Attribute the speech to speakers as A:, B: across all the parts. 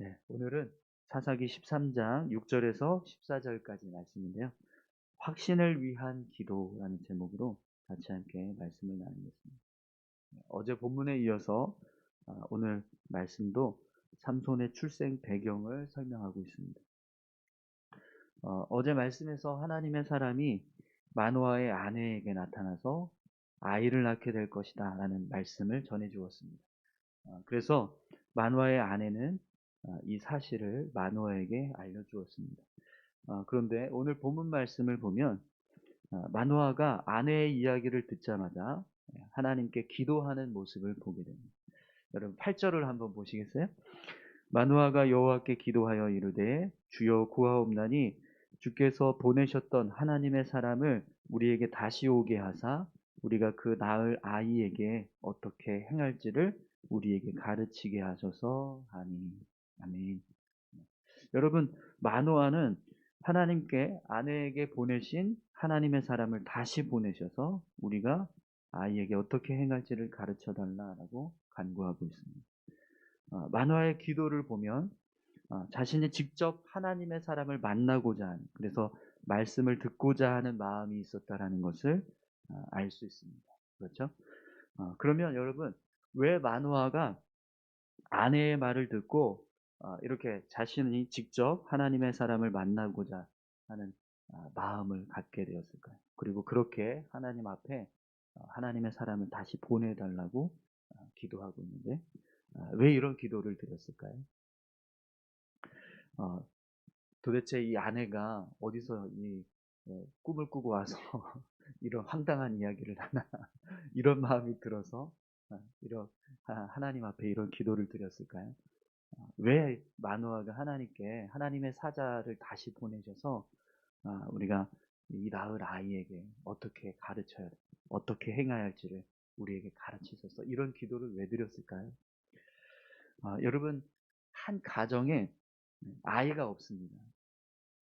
A: 네, 오늘은 사사기 13장 6절에서 14절까지 말씀인데요. 확신을 위한 기도라는 제목으로 같이 함께 말씀을 나누겠습니다. 네, 어제 본문에 이어서 아, 오늘 말씀도 삼손의 출생 배경을 설명하고 있습니다. 어, 제 말씀에서 하나님의 사람이 마노아의 아내에게 나타나서 아이를 낳게 될 것이다 라는 말씀을 전해 주었습니다. 어, 그래서 마노아의 아내는 어, 이 사실을 마노아에게 알려주었습니다. 어, 그런데 오늘 본문 말씀을 보면 어, 마노아가 아내의 이야기를 듣자마자 하나님께 기도하는 모습을 보게 됩니다. 여러분 8절을 한번 보시겠어요? 마노아가 여호와께 기도하여 이르되 주여 구하옵나니 주께서 보내셨던 하나님의 사람을 우리에게 다시 오게 하사 우리가 그 낳을 아이에게 어떻게 행할지를 우리에게 가르치게 하소서 하니 아멘. 여러분, 마노아는 하나님께 아내에게 보내신 하나님의 사람을 다시 보내셔서 우리가 아이에게 어떻게 행할지를 가르쳐 달라라고 간구하고 있습니다. 어, 마노아의 기도를 보면 어, 자신이 직접 하나님의 사람을 만나고자 하는 그래서 말씀을 듣고자 하는 마음이 있었다라는 것을 어, 알수 있습니다. 그렇죠? 어, 그러면 여러분 왜 마노아가 아내의 말을 듣고 어, 이렇게 자신이 직접 하나님의 사람을 만나고자 하는 어, 마음을 갖게 되었을까요? 그리고 그렇게 하나님 앞에 어, 하나님의 사람을 다시 보내달라고 기도하고 있는데 왜 이런 기도를 드렸을까요? 도대체 이 아내가 어디서 이 꿈을 꾸고 와서 이런 황당한 이야기를 하나 이런 마음이 들어서 이런 하나님 앞에 이런 기도를 드렸을까요? 왜 마누아가 하나님께 하나님의 사자를 다시 보내셔서 아, 우리가 이 낳을 아이에게 어떻게 가르쳐야 돼, 어떻게 행해야 할지를 우리에게 가르치셔서 이런 기도를 왜 드렸을까요? 아, 여러분 한 가정에 아이가 없습니다.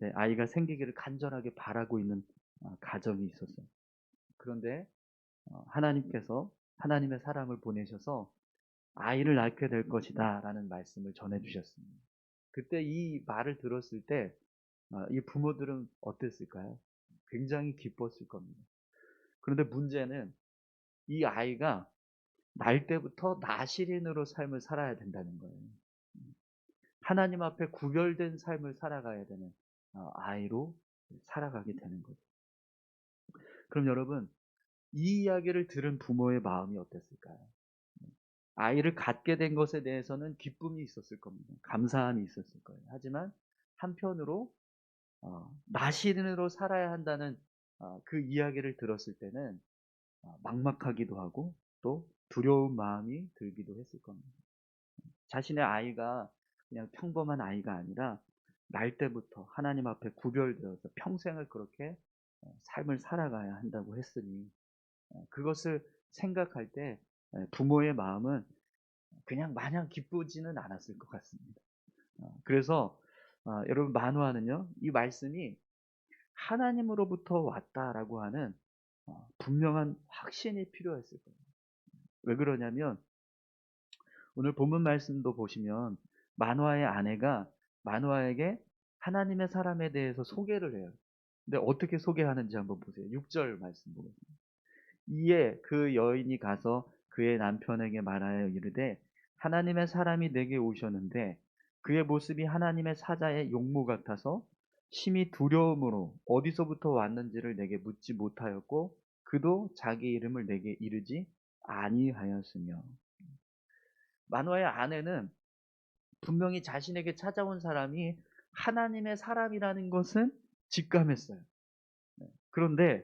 A: 네, 아이가 생기기를 간절하게 바라고 있는 아, 가정이 있었어요. 그런데 어, 하나님께서 하나님의 사람을 보내셔서 아이를 낳게 될 것이다 라는 말씀을 전해 주셨습니다. 그때 이 말을 들었을 때이 어, 부모들은 어땠을까요? 굉장히 기뻤을 겁니다. 그런데 문제는 이 아이가 날 때부터 나시린으로 삶을 살아야 된다는 거예요. 하나님 앞에 구별된 삶을 살아가야 되는 어, 아이로 살아가게 되는 거죠. 그럼 여러분, 이 이야기를 들은 부모의 마음이 어땠을까요? 아이를 갖게 된 것에 대해서는 기쁨이 있었을 겁니다. 감사함이 있었을 거예요. 하지만 한편으로 어, 나신으로 살아야 한다는 어, 그 이야기를 들었을 때는 어, 막막하기도 하고 또 두려운 마음이 들기도 했을 겁니다. 자신의 아이가 그냥 평범한 아이가 아니라 날 때부터 하나님 앞에 구별되어서 평생을 그렇게 어, 삶을 살아가야 한다고 했으니 어, 그것을 생각할 때 부모의 마음은 그냥 마냥 기쁘지는 않았을 것 같습니다. 어, 그래서 어, 여러분 만화는요 이 말씀이 하나님으로부터 왔다라고 하는 어, 분명한 확신이 필요했을 겁니다. 왜 그러냐면 오늘 본문 말씀도 보시면 만화의 아내가 만화에게 하나님의 사람에 대해서 소개를 해요. 근데 어떻게 소개하는지 한번 보세요. 6절 말씀 보겠습니다. 이에 그 여인이 가서 그의 남편에게 말하여 이르되 하나님의 사람이 내게 오셨는데 그의 모습이 하나님의 사자의 용모 같아서 심히 두려움으로 어디서부터 왔는지를 내게 묻지 못하였고 그도 자기 이름을 내게 이르지 아니하였으며 만화의 아내는 분명히 자신에게 찾아온 사람이 하나님의 사람이라는 것은 직감했어요. 네. 그런데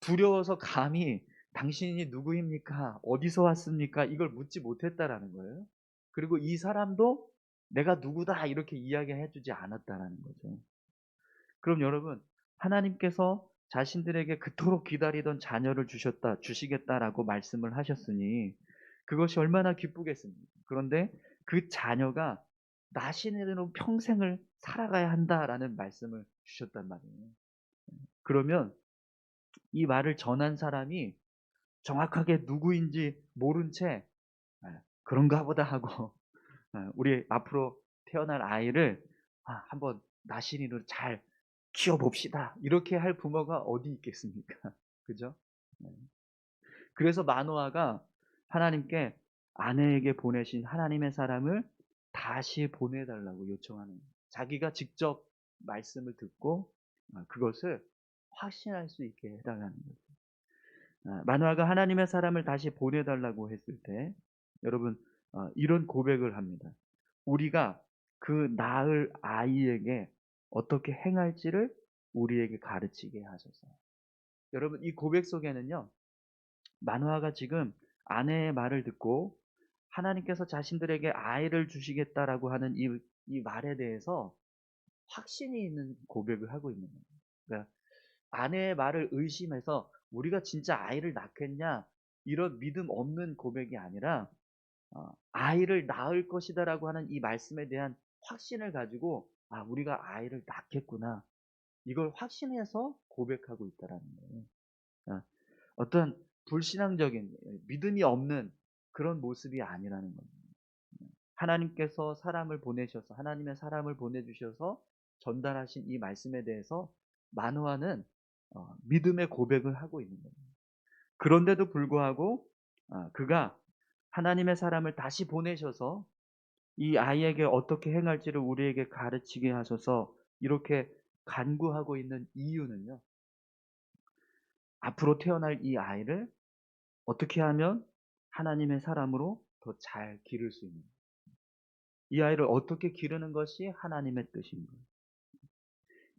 A: 두려워서 감히 당신이 누구입니까? 어디서 왔습니까? 이걸 묻지 못했다라는 거예요. 그리고 이 사람도 내가 누구다 이렇게 이야기해 주지 않았다라는 거죠. 그럼 여러분, 하나님께서 자신들에게 그토록 기다리던 자녀를 주셨다, 주시겠다라고 말씀을 하셨으니 그것이 얼마나 기쁘겠습니까? 그런데 그 자녀가 나신으로 평생을 살아가야 한다라는 말씀을 주셨단 말이에요. 그러면 이 말을 전한 사람이 정확하게 누구인지 모른 채 아, 그런가 보다 하고 아, 우리 앞으로 태어날 아이를 아, 한번 나신이로 잘 키워봅시다. 이렇게 할 부모가 어디 있겠습니까? 그죠? 네. 그래서 마노아가 하나님께 아내에게 보내신 하나님의 사람을 다시 보내달라고 요청하는 거예요. 자기가 직접 말씀을 듣고 아, 그것을 확신할 수 있게 해달라는. 아, 마노아가 하나님의 사람을 다시 보내달라고 했을 때 여러분 어, 이런 고백을 합니다. 우리가 그 낳을 아이에게 어떻게 행할지를 우리에게 가르치게 하소서. 여러분 이 고백 속에는요. 마노아가 지금 아내의 말을 듣고 하나님께서 자신들에게 아이를 주시겠다라고 하는 이, 이 말에 대해서 확신이 있는 고백을 하고 있는 거예요. 그러니까 아내의 말을 의심해서 우리가 진짜 아이를 낳겠냐 이런 믿음 없는 고백이 아니라 어, 아이를 낳을 것이다라고 하는 이 말씀에 대한 확신을 가지고 아 우리가 아이를 낳겠구나 이걸 확신해서 고백하고 있다라는 거예요. 어, 어떤 불신앙적인 믿음이 없는 그런 모습이 아니라는 겁니다. 하나님께서 사람을 보내셔서 하나님의 사람을 보내주셔서 전달하신 이 말씀에 대해서 어, 믿음의 고백을 하고 있는 겁니다. 그런데도 불구하고 어, 그가 하나님의 사람을 다시 보내셔서 이 아이에게 어떻게 행할지를 우리에게 가르치게 하셔서 이렇게 간구하고 있는 이유는요. 앞으로 태어날 이 아이를 어떻게 하면 하나님의 사람으로 더 잘 기를 수 있는 이 아이를 어떻게 기르는 것이 하나님의 뜻인 거예요.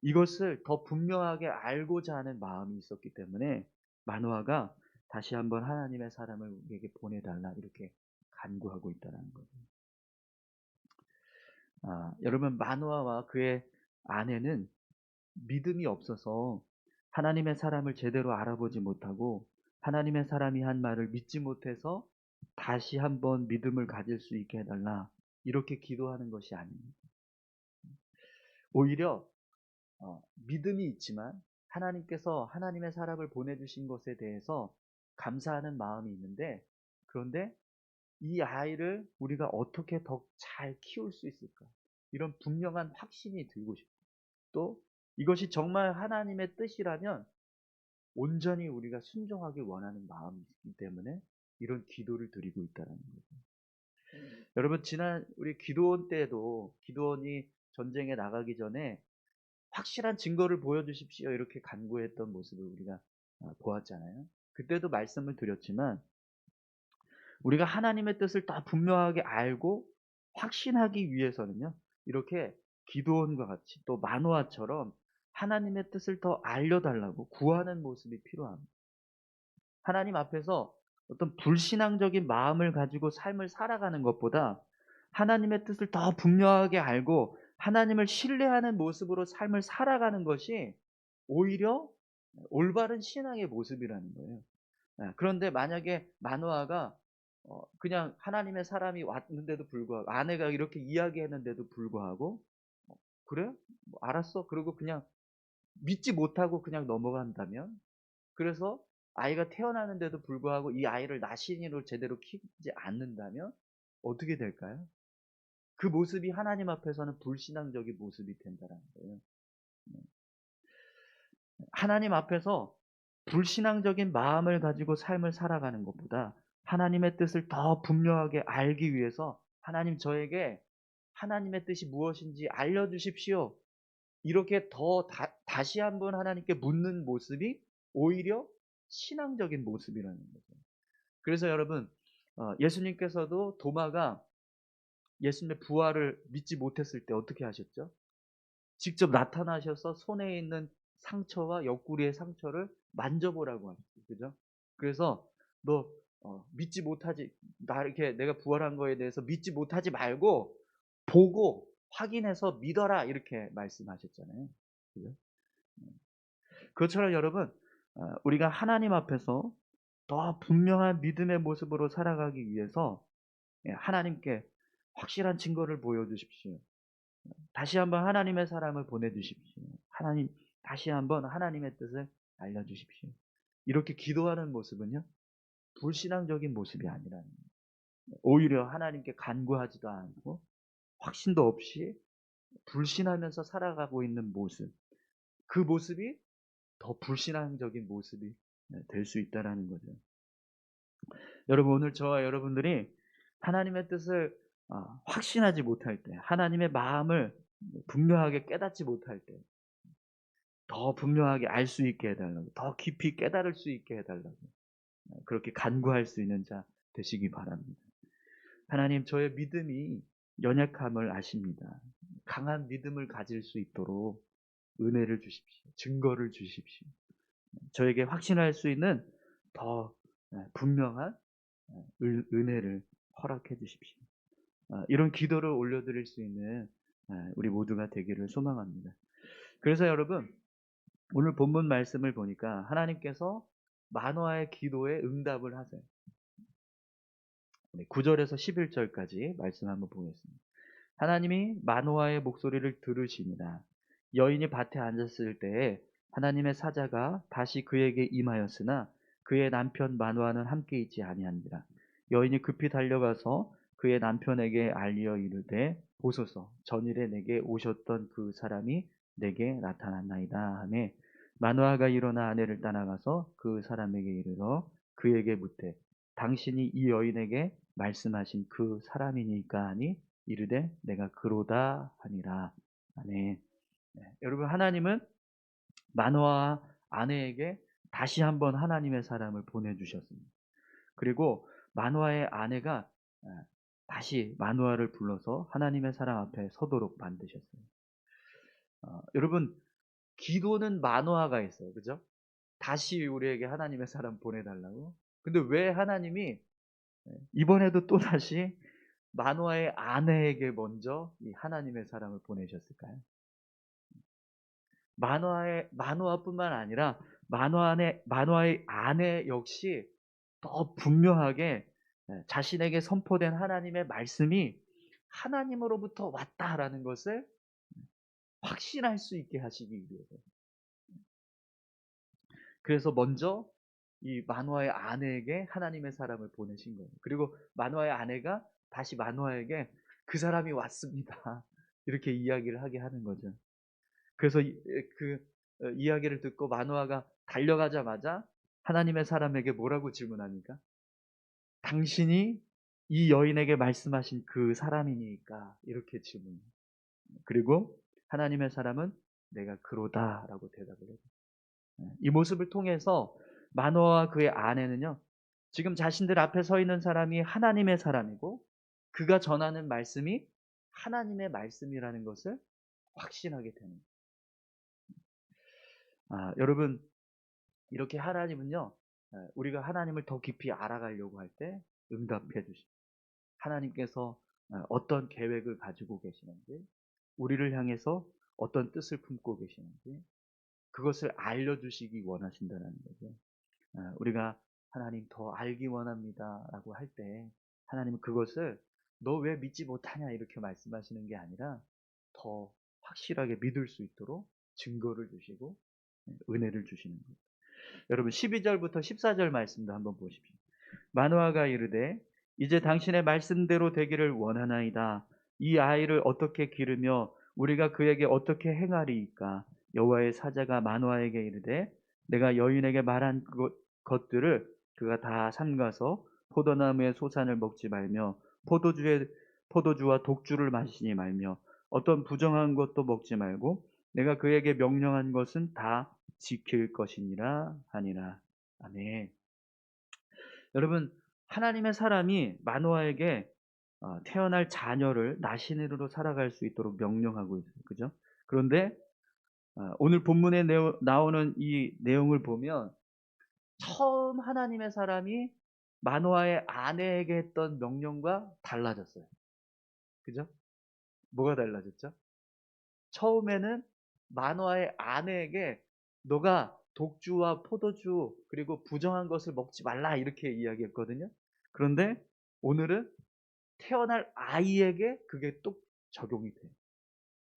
A: 이것을 더 분명하게 알고자 하는 마음이 있었기 때문에 마누아가 다시 한번 하나님의 사람을 우리에게 보내달라 이렇게 간구하고 있다는 거죠. 아, 여러분 마누아와 그의 아내는 믿음이 없어서 하나님의 사람을 제대로 알아보지 못하고 하나님의 사람이 한 말을 믿지 못해서 다시 한번 믿음을 가질 수 있게 해달라 이렇게 기도하는 것이 아닙니다. 오히려 어, 믿음이 있지만 하나님께서 하나님의 사람을 보내주신 것에 대해서 감사하는 마음이 있는데 그런데 이 아이를 우리가 어떻게 더 잘 키울 수 있을까 이런 분명한 확신이 들고 싶고 또 이것이 정말 하나님의 뜻이라면 온전히 우리가 순종하기 원하는 마음이기 때문에 이런 기도를 드리고 있다는 거죠. 음. 여러분 지난 우리 기도원 때도 기도원이 전쟁에 나가기 전에 확실한 증거를 보여주십시오 이렇게 간구했던 모습을 우리가 아, 보았잖아요. 그때도 말씀을 드렸지만 우리가 하나님의 뜻을 더 분명하게 알고 확신하기 위해서는요. 이렇게 기도원과 같이 또 만화처럼 하나님의 뜻을 더 알려달라고 구하는 모습이 필요합니다. 하나님 앞에서 어떤 불신앙적인 마음을 가지고 삶을 살아가는 것보다 하나님의 뜻을 더 분명하게 알고 하나님을 신뢰하는 모습으로 삶을 살아가는 것이 오히려 올바른 신앙의 모습이라는 거예요. 네, 그런데 만약에 마누아가 어, 그냥 하나님의 사람이 왔는데도 불구하고 아내가 이렇게 이야기했는데도 불구하고 어, 그래? 뭐 알았어. 그리고 그냥 믿지 못하고 그냥 넘어간다면 그래서 아이가 태어나는데도 불구하고 이 아이를 나신이로 제대로 키우지 않는다면 어떻게 될까요? 그 모습이 하나님 앞에서는 불신앙적인 모습이 된다는 거예요. 네. 하나님 앞에서 불신앙적인 마음을 가지고 삶을 살아가는 것보다 하나님의 뜻을 더 분명하게 알기 위해서 하나님 저에게 하나님의 뜻이 무엇인지 알려주십시오. 이렇게 더 다, 시 한번 하나님께 묻는 모습이 오히려 신앙적인 모습이라는 거죠. 그래서 여러분 어, 예수님께서도 도마가 예수님의 부활을 믿지 못했을 때 어떻게 하셨죠? 직접 나타나셔서 손에 있는 상처와 옆구리의 상처를 만져보라고 하셨죠. 그죠? 그래서 너 어, 믿지 못하지 나 이렇게 내가 부활한 거에 대해서 믿지 못하지 말고 보고 확인해서 믿어라 이렇게 말씀하셨잖아요. 그죠? 네. 그것처럼 여러분 어, 우리가 하나님 앞에서 더 분명한 믿음의 모습으로 살아가기 위해서 예, 하나님께 확실한 증거를 보여주십시오. 다시 한번 하나님의 사람을 보내주십시오. 하나님 다시 한번 하나님의 뜻을 알려주십시오. 이렇게 기도하는 모습은요 불신앙적인 모습이 아니라는 거예요. 오히려 하나님께 간구하지도 않고 확신도 없이 불신하면서 살아가고 있는 모습. 그 모습이 더 불신앙적인 모습이 될 수 있다라는 거죠. 여러분 오늘 저와 여러분들이 하나님의 뜻을 아, 확신하지 못할 때, 하나님의 마음을 분명하게 깨닫지 못할 때, 더 분명하게 알 수 있게 해달라고, 더 깊이 깨달을 수 있게 해달라고, 그렇게 간구할 수 있는 자 되시기 바랍니다. 하나님, 저의 믿음이 연약함을 아십니다. 강한 믿음을 가질 수 있도록 은혜를 주십시오. 증거를 주십시오. 저에게 확신할 수 있는 더 분명한 은혜를 허락해 주십시오. 이런 기도를 올려드릴 수 있는 우리 모두가 되기를 소망합니다. 그래서 여러분, 오늘 본문 말씀을 보니까 하나님께서 만화의 기도에 응답을 하세요. 9절에서 11절까지 말씀 한번 보겠습니다. 하나님이 마노아의 목소리를 들으시니라. 여인이 밭에 앉았을 때에 하나님의 사자가 다시 그에게 임하였으나 그의 남편 마노아는 함께 있지 아니하니라. 여인이 급히 달려가서 그의 남편에게 알리어 이르되 보소서 전일에 내게 오셨던 그 사람이 내게 나타났나이다 하매 마노아가 일어나 아내를 따라가서 그 사람에게 이르러 그에게 묻되 당신이 이 여인에게 말씀하신 그 사람이니까 하니 이르되 내가 그로다 하니라 아멘. 네, 여러분 하나님은 마노아 아내에게 다시 한번 하나님의 사람을 보내주셨습니다. 그리고 마노아의 아내가 다시 마누아를 불러서 하나님의 사랑 앞에 서도록 만드셨어요. 어, 여러분 기도는 마누아가 있어요, 그죠? 다시 우리에게 하나님의 사람 보내달라고. 근데 왜 하나님이 이번에도 또 다시 마누아의 아내에게 먼저 이 하나님의 사람을 보내셨을까요? 마누아의 마누아뿐만 아니라 마누아의 마누아의 아내 역시 더 분명하게 네, 자신에게 선포된 하나님의 말씀이 하나님으로부터 왔다라는 것을 확신할 수 있게 하시기 위해서. 그래서 먼저 이 만화의 아내에게 하나님의 사람을 보내신 거예요. 그리고 만화의 아내가 다시 만화에게 그 사람이 왔습니다. 이렇게 이야기를 하게 하는 거죠. 그래서 그 어, 이야기를 듣고 만화가 달려가자마자 하나님의 사람에게 뭐라고 질문합니까? 당신이 이 여인에게 말씀하신 그 사람이니까 이렇게 질문. 그리고 하나님의 사람은 내가 그로다라고 대답을 해요. 이 모습을 통해서 마노아와 그의 아내는요. 지금 자신들 앞에 서 있는 사람이 하나님의 사람이고 그가 전하는 말씀이 하나님의 말씀이라는 것을 확신하게 되는 거예요. 아, 여러분 이렇게 하나님은요 예, 우리가 하나님을 더 깊이 알아가려고 할 때 응답해 주십니다. 하나님께서 어, 어떤 계획을 가지고 계시는지, 우리를 향해서 어떤 뜻을 품고 계시는지, 그것을 알려주시기 원하신다는 거죠. 어, 우리가 하나님 더 알기 원합니다. 라고 할 때, 하나님은 그것을 너 왜 믿지 못하냐 이렇게 말씀하시는 게 아니라 더 확실하게 믿을 수 있도록 증거를 주시고 예, 은혜를 주시는 거예요. 여러분 12절부터 14절 말씀도 한번 보십시오. 마누아가 이르되 이제 당신의 말씀대로 되기를 원하나이다. 이 아이를 어떻게 기르며 우리가 그에게 어떻게 행하리이까? 여호와의 사자가 마누아에게 이르되 내가 여인에게 말한 것, 들을 그가 다 삼가서 포도나무의 소산을 먹지 말며 포도주의 포도주와 독주를 마시니 말며 어떤 부정한 것도 먹지 말고 내가 그에게 명령한 것은 다 지킬 것이니라 하니라. 아멘. 여러분, 하나님의 사람이 마노아에게 어, 태어날 자녀를 나신으로 살아갈 수 있도록 명령하고 있어요. 그죠? 그런데 어, 오늘 본문에 나오는 이 내용을 보면 처음 하나님의 사람이 마노아의 아내에게 했던 명령과 달라졌어요. 그죠? 뭐가 달라졌죠? 처음에는 마노아의 아내에게 너가 독주와 포도주 그리고 부정한 것을 먹지 말라 이렇게 이야기했거든요. 그런데 오늘은 태어날 아이에게 그게 또 적용이 돼요.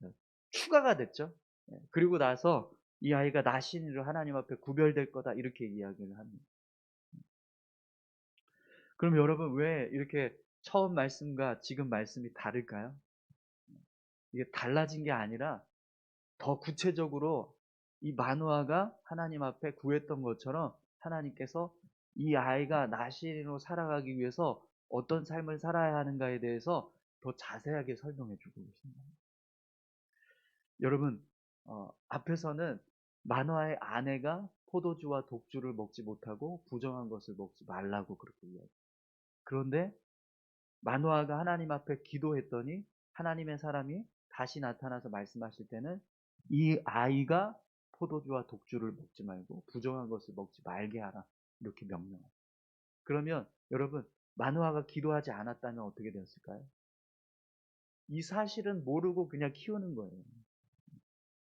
A: 네. 추가가 됐죠. 네. 그리고 나서 이 아이가 나신으로 하나님 앞에 구별될 거다 이렇게 이야기를 합니다. 그럼 여러분 왜 이렇게 처음 말씀과 지금 말씀이 다를까요? 이게 달라진 게 아니라 더 구체적으로 이 마누아가 하나님 앞에 구했던 것처럼 하나님께서 이 아이가 나시린으로 살아가기 위해서 어떤 삶을 살아야 하는가에 대해서 더 자세하게 설명해 주고 계십니다. 여러분, 어, 앞에서는 마누아의 아내가 포도주와 독주를 먹지 못하고 부정한 것을 먹지 말라고 그렇게 이야기. 그런데 마누아가 하나님 앞에 기도했더니 하나님의 사람이 다시 나타나서 말씀하실 때는 이 아이가 포도주와 독주를 먹지 말고 부정한 것을 먹지 말게 하라. 이렇게 명령합니다. 그러면 여러분, 마누아가 기도하지 않았다면 어떻게 되었을까요? 이 사실은 모르고 그냥 키우는 거예요.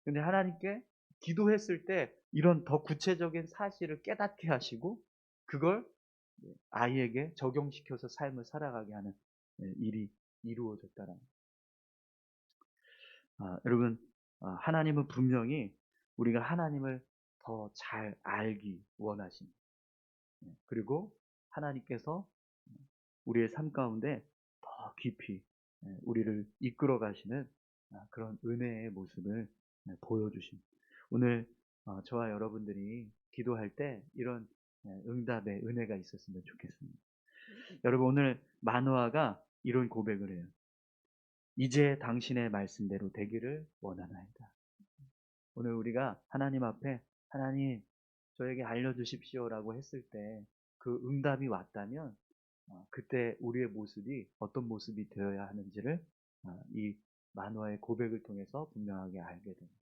A: 근데 하나님께 기도했을 때 이런 더 구체적인 사실을 깨닫게 하시고 그걸 아이에게 적용시켜서 삶을 살아가게 하는 일이 이루어졌다는 아, 여러분 아, 하나님은 분명히 우리가 하나님을 더 잘 알기 원하십니다. 그리고 하나님께서 우리의 삶 가운데 더 깊이 우리를 이끌어 가시는 아, 그런 은혜의 모습을 보여주십니다. 오늘 어, 저와 여러분들이 기도할 때 이런 응답의 은혜가 있었으면 좋겠습니다. 여러분 오늘 마누아가 이런 고백을 해요. 이제 당신의 말씀대로 되기를 원하나이다. 오늘 우리가 하나님 앞에 하나님 저에게 알려주십시오라고 했을 때 그 응답이 왔다면 어, 그때 우리의 모습이 어떤 모습이 되어야 하는지를 어, 이 마누아의 고백을 통해서 분명하게 알게 됩니다.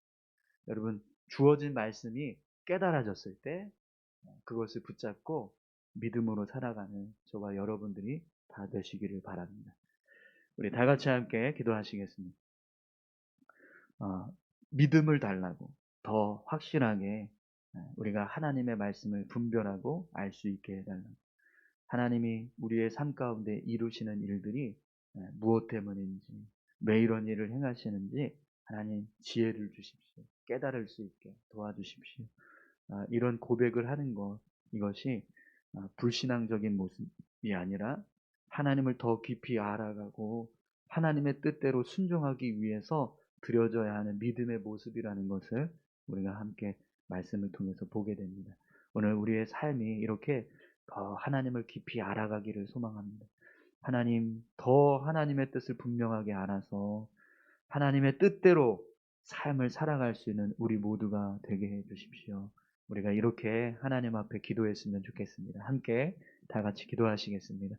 A: 여러분 주어진 말씀이 깨달아졌을 때 어, 그것을 붙잡고 믿음으로 살아가는 저와 여러분들이 다 되시기를 바랍니다. 우리 다 같이 함께 기도하시겠습니다. 어, 믿음을 달라고 더 확실하게 우리가 하나님의 말씀을 분별하고 알 수 있게 해달라고 하나님이 우리의 삶 가운데 이루시는 일들이 무엇 때문인지 왜 이런 일을 행하시는지 하나님 지혜를 주십시오. 깨달을 수 있게 도와주십시오. 아, 이런 고백을 하는 것 이것이 아, 불신앙적인 모습이 아니라 하나님을 더 깊이 알아가고 하나님의 뜻대로 순종하기 위해서 드려져야 하는 믿음의 모습이라는 것을 우리가 함께 말씀을 통해서 보게 됩니다. 오늘 우리의 삶이 이렇게 더 하나님을 깊이 알아가기를 소망합니다. 하나님, 더 하나님의 뜻을 분명하게 알아서 하나님의 뜻대로 삶을 살아갈 수 있는 우리 모두가 되게 해 주십시오. 우리가 이렇게 하나님 앞에 기도했으면 좋겠습니다. 함께 다 같이 기도하시겠습니다.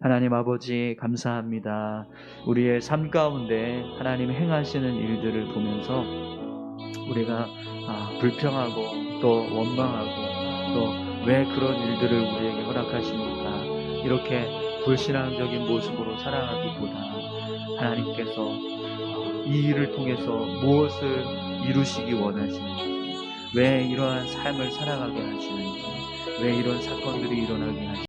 A: 하나님 아버지 감사합니다. 우리의 삶 가운데 하나님 행하시는 일들을 보면서 우리가 아, 불평하고 또 원망하고 또 왜 그런 일들을 우리에게 허락하십니까? 이렇게 불신앙적인 모습으로 살아가기보다 하나님께서 이 일을 통해서 무엇을 이루시기 원하시는지, 왜 이러한 삶을 살아가게 하시는지, 왜 이런 사건들이 일어나게 하시는지,